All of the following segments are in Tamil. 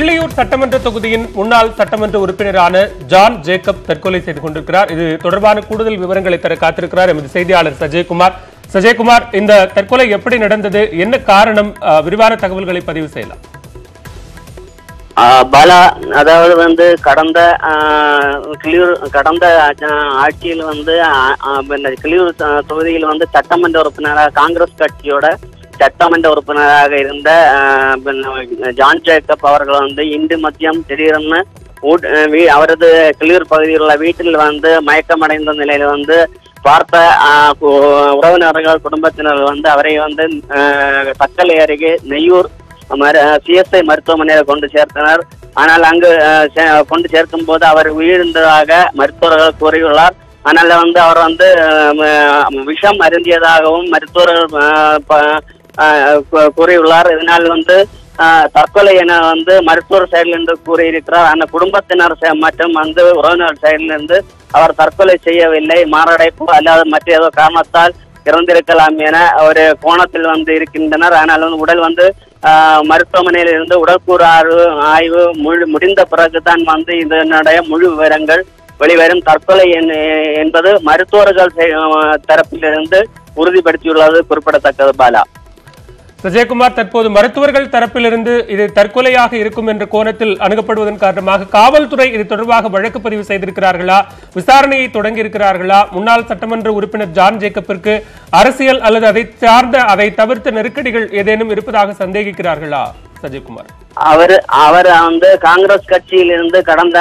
சட்டமன்ற தொகுதியின் முன்னாள் சட்டமன்ற உறுப்பினரான ஜான் ஜேக்கப் தற்கொலை செய்து கொண்டிருக்கிறார். இது தொடர்பான கூடுதல் விவரங்களை தர காத்திருக்கிறார் எமது செய்தியாளர் சஜயகுமார். சஜயகுமார் இந்த தற்கொலை எப்படி நடந்தது? என்ன காரணம்? விரிவான தகவல்களை பதிவு செய்யலாம். பாலா அதாவது வந்து கடந்த கிளியூர் கடந்த ஆட்சியில் வந்து கிளியூர் தொகுதியில் வந்து சட்டமன்ற உறுப்பினராக காங்கிரஸ் கட்சியோட சட்டமன்ற உறுப்பினராக இருந்த ஜான் ஜேக்கப் அவர்கள் வந்து இன்று மதியம் திடீரென அவரது கிளியூர் பகுதியில் உள்ள வீட்டில் வந்து மயக்கமடைந்த நிலையில வந்து பார்த்த உறவினர்கள் குடும்பத்தினர் வந்து அவரை வந்து தக்கலை அருகே நெய்யூர் சிஎஸ்ஐ மருத்துவமனையில் கொண்டு சேர்த்தனர். ஆனால் அங்கு சே- கொண்டு சேர்க்கும் போது அவர் உயிரிழந்ததாக மருத்துவர்கள் கூறியுள்ளார். ஆனால் வந்து அவர் வந்து விஷம் அருந்தியதாகவும் மருத்துவர்கள் கூறியுள்ளார். இதனால் வந்து தற்கொலை என வந்து மருத்துவர் சைடிலிருந்து கூறியிருக்கிறார். அந்த குடும்பத்தினர் மற்றும் வந்து உறவினர் சைடிலிருந்து அவர் தற்கொலை செய்யவில்லை. மாரடைப்பு அல்லது மற்ற ஏதோ காரணத்தால் இறந்திருக்கலாம் என ஒரு கோணத்தில் வந்து இருக்கின்றனர். ஆனால் வந்து உடல் வந்து ஆஹ், மருத்துவமனையில் இருந்து உடற்கூறு ஆய்வு ஆய்வு முழு முடிந்த பிறகுதான் வந்து இதனுடைய முழு விவரங்கள் வெளிவரும். தற்கொலை என்- என்பது மருத்துவர்கள் தரப்பிலிருந்து உறுதிப்படுத்தியுள்ளது குறிப்பிடத்தக்கது பாலா. சஜயகுமார் தற்போது மருத்துவர்கள் தரப்பிலிருந்து இது தற்கொலையாக இருக்கும் என்ற கோணத்தில் அணுகப்படுவதன் காரணமாக காவல்துறை இது தொடர்பாக வழக்கு பதிவு செய்திருக்கிறார்களா? விசாரணையை தொடங்கி இருக்கிறார்களா முன்னாள் சட்டமன்ற உறுப்பினர் ஜான் ஜேக்கப்பிற்கு அரசியல் அல்லது அதை சார்ந்த அதை தவிர்த்த நெருக்கடிகள் ஏதேனும் இருப்பதாக சந்தேகிக்கிறார்களா? சஜயகுமார் அவர் அவர் வந்து காங்கிரஸ் கட்சியிலிருந்து கடந்த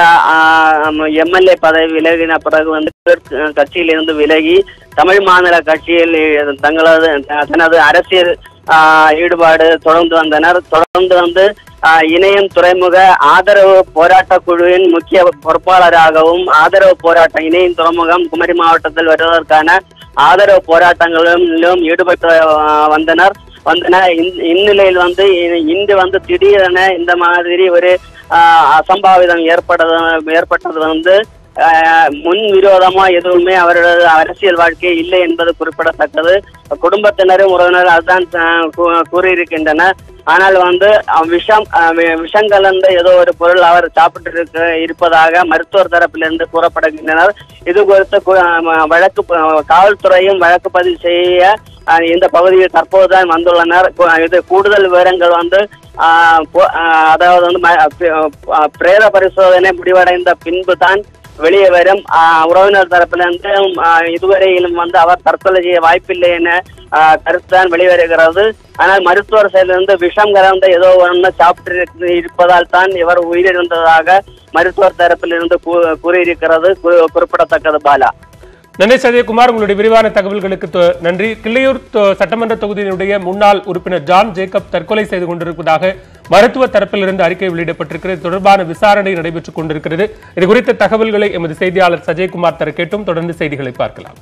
எம்எல்ஏ பதவி விலகின பிறகு வந்து கட்சியிலிருந்து விலகி தமிழ் மாநில கட்சியில் தங்களது தனது அரசியல் ஈடுபாடு தொடர்ந்து வந்தனர். தொடர்ந்து வந்து இணையம் துறைமுக ஆதரவு போராட்ட குழுவின் முக்கிய பொறுப்பாளராகவும் ஆதரவு போராட்டம் இணையம் துறைமுகம் குமரி மாவட்டத்தில் வருவதற்கான ஆதரவு போராட்டங்களிலும் ஈடுபட்டு வந்தனர். வந்தனர். இந்நிலையில் வந்து இன்று வந்து திடீரென இந்த மாதிரி ஒரு ஆஹ், அசம்பாவிதம் ஏற்பட்டது ஏற்பட்டது வந்து முன் விரோதமா எதுவுமே அவரது அரசியல் வாழ்க்கை இல்லை என்பது குறிப்பிடத்தக்கது. குடும்பத்தினரும் உறவினரும் அதுதான் கூறியிருக்கின்றனர் ஆனால் வந்து விஷம் விஷம் கலந்த ஏதோ ஒரு பொருள் அவர் சாப்பிட்டு இருக்க இருப்பதாக மருத்துவர் தரப்பிலிருந்து கூறப்படுகின்றனர். இது குறித்து கு- வழக்கு காவல்துறையும் வழக்கு பதிவு செய்ய இந்த பகுதியில் தற்போதுதான் வந்துள்ளனர். இது கூடுதல் விவரங்கள் வந்து அதாவது வந்து ம- பிரேத பரிசோதனை முடிவடைந்த பின்பு தான் வெளியே வரும். உறவினர் தரப்பிலிருந்து இதுவரையிலும் வந்து அவர் தற்கொலை செய்ய வாய்ப்பில்லை என கருத்துதான் வெளிவருகிறது. ஆனால் மருத்துவர் செயலிருந்து விஷம் கலந்த ஏதோ ஒன்று சாப்பிட்டு இருப்பதால் தான் இவர் உயிரிழந்ததாக மருத்துவர் தரப்பிலிருந்து கூறியிருக்கிறது. கு- குறிப்பிடத்தக்கது பாலா. நன்றி சஜயகுமார். உங்களுடைய விரிவான தகவல்களுக்கு தொ- நன்றி. கிள்ளையூர் சட்டமன்ற தொகுதியினுடைய முன்னாள் உறுப்பினர் ஜான் ஜேக்கப் தற்கொலை செய்து கொண்டிருப்பதாக மருத்துவ தரப்பிலிருந்து அறிக்கை வெளியிடப்பட்டிருக்கிறது. தொடர்பான விசாரணை நடைபெற்றுக் கொண்டிருக்கிறது. இது குறித்த தகவல்களை எமது செய்தியாளர் சஜயகுமார் தர கேட்டும். தொடர்ந்து செய்திகளை பார்க்கலாம்.